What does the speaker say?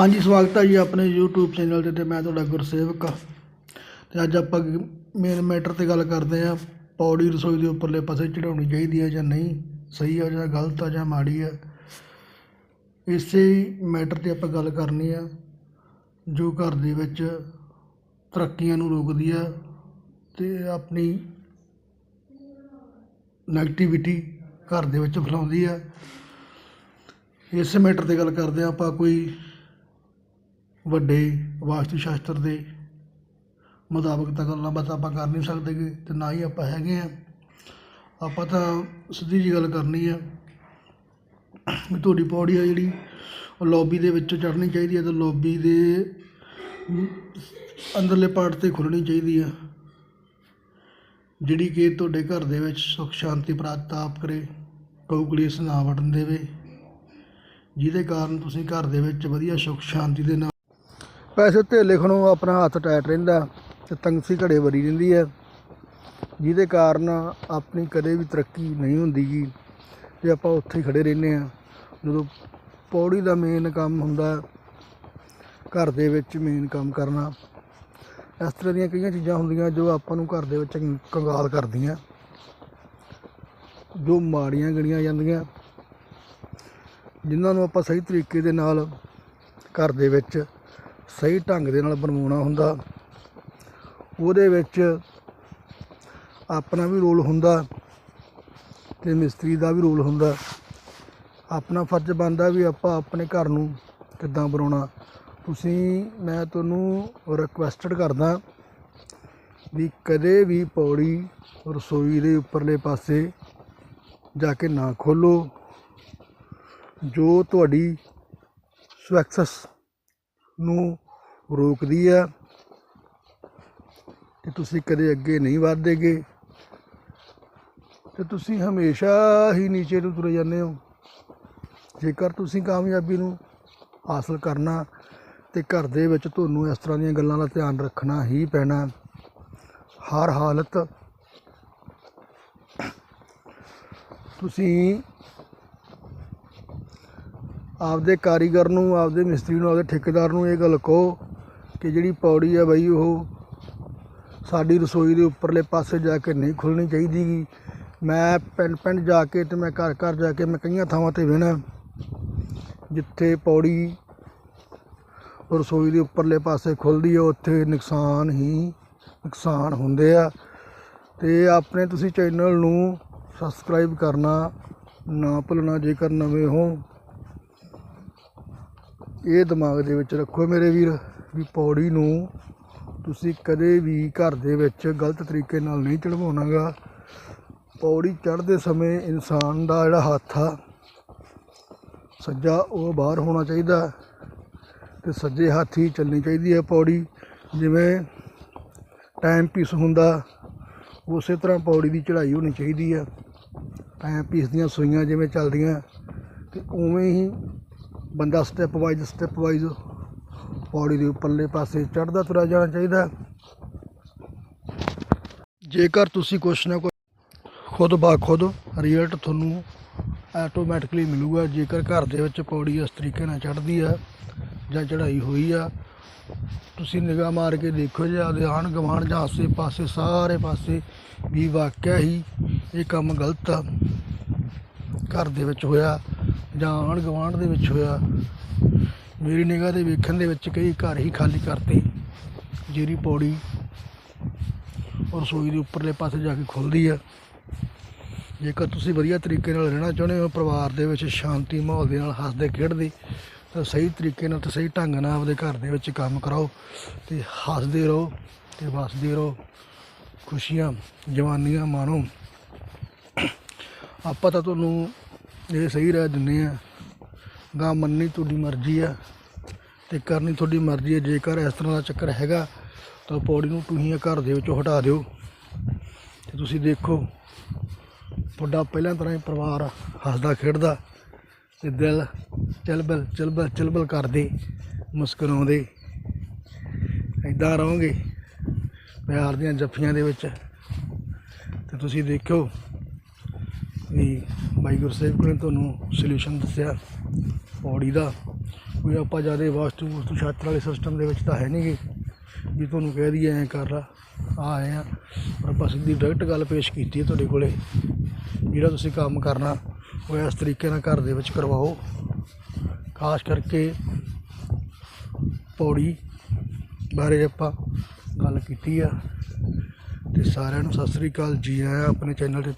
ਹਾਂਜੀ, ਸਵਾਗਤ ਹੈ ਜੀ ਆਪਣੇ YouTube ਚੈਨਲ ਤੇ ਤੇ ਮੈਂ ਤੁਹਾਡਾ ਗੁਰਸੇਵਕ ਤੇ ਅੱਜ ਆਪਾਂ ਮੇਨ ਮੈਟਰ ਤੇ ਗੱਲ ਕਰਦੇ ਆਂ ਪੌੜੀ ਰਸੋਈ ਦੇ ਉੱਪਰਲੇ ਪਾਸੇ ਚੜਾਉਣੀ ਚਾਹੀਦੀ ਹੈ ਜਾਂ ਨਹੀਂ, ਸਹੀ ਆ ਜਾਂ ਗਲਤ ਆ ਜਾਂ ਮਾੜੀ ਆ ਇਸੇ ਮੈਟਰ ਤੇ ਆਪਾਂ ਗੱਲ ਕਰਨੀ ਆ ਜੋ ਘਰ ਦੇ ਵਿੱਚ ਤਰੱਕੀਆਂ ਨੂੰ ਰੋਕਦੀ ਆ ਤੇ ਆਪਣੀ ਨੈਗੇਟਿਵਿਟੀ ਘਰ ਦੇ ਵਿੱਚ ਫੈਲਾਉਂਦੀ ਆ ਇਸ ਮੈਟਰ ਤੇ ਗੱਲ ਕਰਦੇ ਆ ਆਪਾਂ, ਕੋਈ ਵੱਡੇ ਵਾਸਤੂ ਸ਼ਾਸਤਰ ਦੇ ਮੁਤਾਬਕ ਤਾਂ ਗੱਲਾਂ ਬਾਤਾਂ ਆਪਾਂ ਕਰ ਨਹੀਂ ਸਕਦੇ ਗੇ ਤੇ ਨਾ ਹੀ ਆਪਾਂ ਹੈਗੇ ਹਾਂ ਆਪਾਂ ਤਾਂ ਸਿੱਧੀ ਜੀ ਗੱਲ ਕਰਨੀ ਆ ਵੀ ਤੁਹਾਡੀ ਪੌੜੀ ਆ ਜਿਹੜੀ, ਉਹ ਲੌਬੀ ਦੇ ਵਿੱਚੋਂ ਚੜ੍ਹਨੀ ਚਾਹੀਦੀ ਹੈ ਤੇ ਲੌਬੀ ਦੇ ਅੰਦਰਲੇ ਪਾਰਟ ਤੇ ਖੁੱਲਣੀ ਚਾਹੀਦੀ ਆ। ਜਿਹੜੀ ਕਿ ਤੁਹਾਡੇ ਘਰ ਦੇ ਵਿੱਚ ਸੁੱਖ ਸ਼ਾਂਤੀ ਪ੍ਰਾਪਤ ਕਰੇ ਕੋਈ ਕਲੇਸ਼ ਨਾ ਵੜਨ ਦੇਵੇ, ਜਿਹਦੇ ਕਾਰਨ ਤੁਸੀਂ ਘਰ ਦੇ ਵਿੱਚ ਵਧੀਆ ਸੁੱਖ ਸ਼ਾਂਤੀ ਦੇ ਨਾਲ ਪੈਸੇ ਤੇ ਲਿਖਣੋਂ ਆਪਣਾ ਹੱਥ ਟਾਈਟ ਰਹਿੰਦਾ ਤੇ ਤੰਗਸੀ ਘੜੇ ਵਰੀ ਰਹਿੰਦੀ ਹੈ। ਜਿਹਦੇ ਕਾਰਨ ਆਪਣੀ ਕਦੇ ਵੀ ਤਰੱਕੀ ਨਹੀਂ ਹੁੰਦੀ ਗੀ। ਤੇ ਆਪਾਂ ਉੱਥੇ ਹੀ ਖੜੇ ਰਹਿੰਦੇ ਆ ਜਦੋਂ ਪੌੜੀ ਦਾ ਮੇਨ ਕੰਮ ਹੁੰਦਾ ਘਰ ਦੇ ਵਿੱਚ ਮੇਨ ਕੰਮ ਕਰਨਾ। ਇਸ ਤਰ੍ਹਾਂ ਦੀਆਂ ਕਈਆਂ ਚੀਜ਼ਾਂ ਹੁੰਦੀਆਂ ਜੋ ਆਪਾਂ ਨੂੰ ਘਰ ਦੇ ਵਿੱਚ ਕੰਗਾਲ ਕਰਦੀਆਂ। ਜੋ ਮਾੜੀਆਂ ਗਣੀਆਂ ਜਾਂਦੀਆਂ। ਜਿਨ੍ਹਾਂ ਨੂੰ ਆਪਾਂ ਸਹੀ ਤਰੀਕੇ ਦੇ ਨਾਲ ਘਰ ਦੇ ਵਿੱਚ ਸਹੀ ਢੰਗ ਦੇ ਨਾਲ ਬਣਵਾਉਣਾ ਹੁੰਦਾ। ਉਹਦੇ ਵਿੱਚ ਆਪਣਾ ਵੀ ਰੋਲ ਹੁੰਦਾ ਤੇ ਮਿਸਤਰੀ ਦਾ ਵੀ ਰੋਲ ਹੁੰਦਾ। ਆਪਣਾ ਫਰਜ਼ ਬਣਦਾ ਵੀ ਆਪਾਂ ਆਪਣੇ ਘਰ ਨੂੰ ਕਿੱਦਾਂ ਬਣਾਉਣਾ। ਤੁਸੀਂ, ਮੈਂ ਤੁਹਾਨੂੰ ਰਿਕੁਐਸਟਡ ਕਰਦਾ ਵੀ ਕਦੇ ਵੀ ਪੌੜੀ ਰਸੋਈ ਦੇ ਉੱਪਰਲੇ ਪਾਸੇ ਜਾ ਕੇ ਨਾ ਖੋਲੋ। ਜੋ ਤੁਹਾਡੀ ਸਕਸੈਸ ਨੂੰ ਰੋਕਦੀ ਆ ਕਿ ਤੁਸੀਂ ਕਦੇ ਅੱਗੇ ਨਹੀਂ ਵਧਦੇਗੇ ਤੇ ਤੁਸੀਂ ਹਮੇਸ਼ਾ ਹੀ ਨੀਚੇ ਨੂੰ ਤੁਰੇ ਜਾਂਦੇ ਹੋ। ਜੇਕਰ ਤੁਸੀਂ ਕਾਮਯਾਬੀ ਨੂੰ ਹਾਸਲ ਕਰਨਾ ਤੇ ਘਰ ਦੇ ਵਿੱਚ ਤੁਹਾਨੂੰ ਇਸ ਤਰ੍ਹਾਂ ਦੀਆਂ ਗੱਲਾਂ ਦਾ ਧਿਆਨ ਰੱਖਣਾ ਹੀ ਪੈਣਾ। ਹਰ ਹਾਲਤ ਤੁਸੀਂ ਆਪਦੇ ਕਾਰੀਗਰ ਨੂੰ, ਆਪਦੇ ਮਿਸਤਰੀ ਨੂੰ, ਆਪਦੇ ਠੇਕੇਦਾਰ ਨੂੰ ਇਹ ਗੱਲ ਕਹੋ ਕਿ ਜਿਹੜੀ ਪੌੜੀ ਆ ਬਈ ਉਹ ਸਾਡੀ ਰਸੋਈ ਦੇ ਉੱਪਰਲੇ ਪਾਸੇ ਜਾ ਕੇ ਨਹੀਂ ਖੁੱਲਣੀ ਚਾਹੀਦੀ ਗੀ। ਮੈਂ ਪਿੰਡ ਪਿੰਡ ਜਾ ਕੇ ਤੇ ਮੈਂ ਘਰ ਘਰ ਜਾ ਕੇ ਮੈਂ ਕਈਆਂ ਥਾਵਾਂ ਤੇ ਵੇਣਾ ਜਿੱਥੇ ਪੌੜੀ ਰਸੋਈ ਦੇ ਉੱਪਰਲੇ ਪਾਸੇ ਖੁੱਲਦੀ ਹੈ ਉੱਥੇ ਨੁਕਸਾਨ ਹੀ ਨੁਕਸਾਨ ਹੁੰਦੇ ਆ। ਤੇ ਆਪਣੇ ਤੁਸੀਂ ਚੈਨਲ ਨੂੰ ਸਬਸਕ੍ਰਾਈਬ ਕਰਨਾ, ਨਾ ਭੁੱਲਣਾ, ਜੇਕਰ ਨਵੇਂ ਹੋ ਇਹ ਦਿਮਾਗ ਦੇ ਵਿੱਚ ਰੱਖੋ ਮੇਰੇ ਵੀਰ ਵੀ ਪੌੜੀ ਨੂੰ ਤੁਸੀਂ ਕਦੇ ਵੀ ਘਰ ਦੇ ਵਿੱਚ ਗਲਤ ਤਰੀਕੇ ਨਾਲ ਨਹੀਂ ਚੜਵਾਉਣਾਗਾ। ਪੌੜੀ ਚੜ੍ਹਦੇ ਸਮੇਂ ਇਨਸਾਨ ਦਾ ਜਿਹੜਾ ਹੱਥ ਆ, ਸੱਜਾ ਉਹ ਬਾਹਰ ਹੋਣਾ ਚਾਹੀਦਾ ਤੇ ਸੱਜੇ ਹੱਥ ਹੀ ਚੱਲਣੀ ਚਾਹੀਦੀ ਹੈ ਪੌੜੀ। ਜਿਵੇਂ ਟਾਈਮ ਪੀਸ ਹੁੰਦਾ, ਉਸੇ ਤਰ੍ਹਾਂ ਪੌੜੀ ਦੀ ਚੜ੍ਹਾਈ ਹੋਣੀ ਚਾਹੀਦੀ ਆ ਟਾਈਮ ਪੀਸ ਦੀਆਂ ਸੂਈਆਂ ਜਿਵੇਂ ਚੱਲਦੀਆਂ ਤੇ ਉਵੇਂ ਹੀ ਬੰਦਾ ਸਟੈਪ ਵਾਈਜ਼ ਸਟੈਪ ਵਾਈਜ਼ ਪੌੜੀ ਦੇ ਉੱਪਰਲੇ ਪਾਸੇ ਚੜ੍ਹਦਾ ਤੁਰਿਆ ਜਾਣਾ ਚਾਹੀਦਾ ਜੇਕਰ ਤੁਸੀਂ ਕੁਛ ਨਾ ਕੁਛ ਖੁਦ ਬਾ ਖੁਦ ਰਿਜ਼ਲਟ ਤੁਹਾਨੂੰ ਆਟੋਮੈਟਿਕਲੀ ਮਿਲੂਗਾ, ਜੇਕਰ ਘਰ ਦੇ ਵਿੱਚ ਪੌੜੀ ਇਸ ਤਰੀਕੇ ਨਾਲ ਚੜ੍ਹਦੀ ਆ ਜਾਂ ਚੜ੍ਹਾਈ ਹੋਈ ਆ, ਤੁਸੀਂ ਨਿਗਾਹ ਮਾਰ ਕੇ ਦੇਖੋ ਜੇ ਆਪਦੇ ਆਣ ਗਵਾਂਢ ਜਾਂ ਆਸੇ ਪਾਸੇ, ਸਾਰੇ ਪਾਸੇ ਵੀ ਵਾਕਿਆ ਹੀ ਇਹ ਕੰਮ ਗਲਤ ਆ। ਘਰ ਦੇ ਵਿੱਚ ਹੋਇਆ ਜਾਂ ਆਣ ਗਵਾਂਢ ਦੇ ਵਿੱਚ ਹੋਇਆ। ਮੇਰੀ ਨਿਗਾਹ ਦੇ ਵੇਖਣ ਦੇ ਵਿੱਚ ਕਈ ਘਰ ਹੀ ਖਾਲੀ ਕਰਤੇ। ਜਿਹੜੀ ਪੌੜੀ ਔਰ ਰਸੋਈ ਦੇ ਉੱਪਰਲੇ ਪਾਸੇ ਜਾ ਕੇ ਖੁੱਲਦੀ ਆ। ਜੇਕਰ ਤੁਸੀਂ ਵਧੀਆ ਤਰੀਕੇ ਨਾਲ ਰਹਿਣਾ ਚਾਹੁੰਦੇ ਹੋ, ਪਰਿਵਾਰ ਦੇ ਵਿੱਚ ਸ਼ਾਂਤੀ ਮਾਹੌਲ ਦੇ ਨਾਲ ਹੱਸਦੇ ਖੇਡਦੇ, ਤਾਂ ਸਹੀ ਤਰੀਕੇ ਨਾਲ ਤੇ ਸਹੀ ਢੰਗ ਨਾਲ ਆਪਦੇ ਘਰ ਦੇ ਵਿੱਚ ਕੰਮ ਕਰਾਓ ਤੇ ਹੱਸਦੇ ਰਹੋ ਤੇ ਵਸਦੇ ਰਹੋ। ਖੁਸ਼ੀਆਂ, ਜਵਾਨੀਆਂ ਮਾਣੋ। ਆਪਾਂ ਤਾਂ ਤੁਹਾਨੂੰ ਇਹ ਸਹੀ ਰਾਹ ਦਿੰਦੇ ਆ। ਗਾ ਮੰਨਣੀ ਤੁਹਾਡੀ ਮਰਜ਼ੀ ਆ ਤੇ ਕਰਨੀ ਤੁਹਾਡੀ ਮਰਜ਼ੀ ਆ। ਜੇਕਰ ਇਸ ਤਰ੍ਹਾਂ ਦਾ ਚੱਕਰ ਹੈਗਾ ਤਾਂ ਪੌੜੀ ਨੂੰ ਤੁਸੀਂ ਘਰ ਦੇ ਵਿੱਚੋਂ ਹਟਾ ਦਿਓ। ਤੇ ਤੁਸੀਂ ਦੇਖੋ, ਤੁਹਾਡਾ ਪਹਿਲਾਂ ਤਰ੍ਹਾਂ ਹੀ ਪਰਿਵਾਰ ਹੱਸਦਾ ਖੇਡਦਾ ਤੇ ਦਿਲ ਚਲਬਲ ਚਲਬਲ ਚਲਬਲ ਕਰਦੇ, ਮੁਸਕਰਾਉਂਦੇ। ਇਦਾਂ ਰਹੋਗੇ ਪਿਆਰ ਦੀਆਂ ਜੱਫੀਆਂ ਦੇ ਵਿੱਚ। ਤੇ ਤੁਸੀਂ ਦੇਖਿਓ ਵੀ ਬਾਈ ਗੁਰਸੇਵ ਨੇ ਤੁਹਾਨੂੰ ਸੋਲੂਸ਼ਨ ਦੱਸਿਆ ਪੌੜੀ ਦਾ। ਕੋਈ ਆਪਾਂ ਜ਼ਿਆਦਾ ਵਾਸਤੂ ਵਸਤੂ ਛੱਤ ਵਾਲੇ ਸਿਸਟਮ ਦੇ ਵਿੱਚ ਤਾਂ ਹੈ ਨਹੀਂਗੇ ਵੀ ਤੁਹਾਨੂੰ ਕਹਿ ਦਈਏ ਐਂ ਕਰ ਲਾ, ਆ ਆਏ ਆ। ਪਰ ਆਪਾਂ ਸਿੱਧੀ ਡਾਇਰੈਕਟ ਗੱਲ ਪੇਸ਼ ਕੀਤੀ ਹੈ ਤੁਹਾਡੇ ਕੋਲੇ। ਜਿਹੜਾ ਤੁਸੀਂ ਕੰਮ ਕਰਨਾ, ਉਹ ਇਸ ਤਰੀਕੇ ਨਾਲ ਘਰ ਦੇ ਵਿੱਚ ਕਰਵਾਓ। ਖਾਸ ਕਰਕੇ ਪੌੜੀ ਬਾਰੇ ਆਪਾਂ ਗੱਲ ਕੀਤੀ ਆ। ਤੇ ਸਾਰਿਆਂ ਨੂੰ ਸਤਿ ਸ੍ਰੀ ਅਕਾਲ ਜੀ। ਆਇਆਂ ਆਪਣੇ ਚੈਨਲ ਤੇ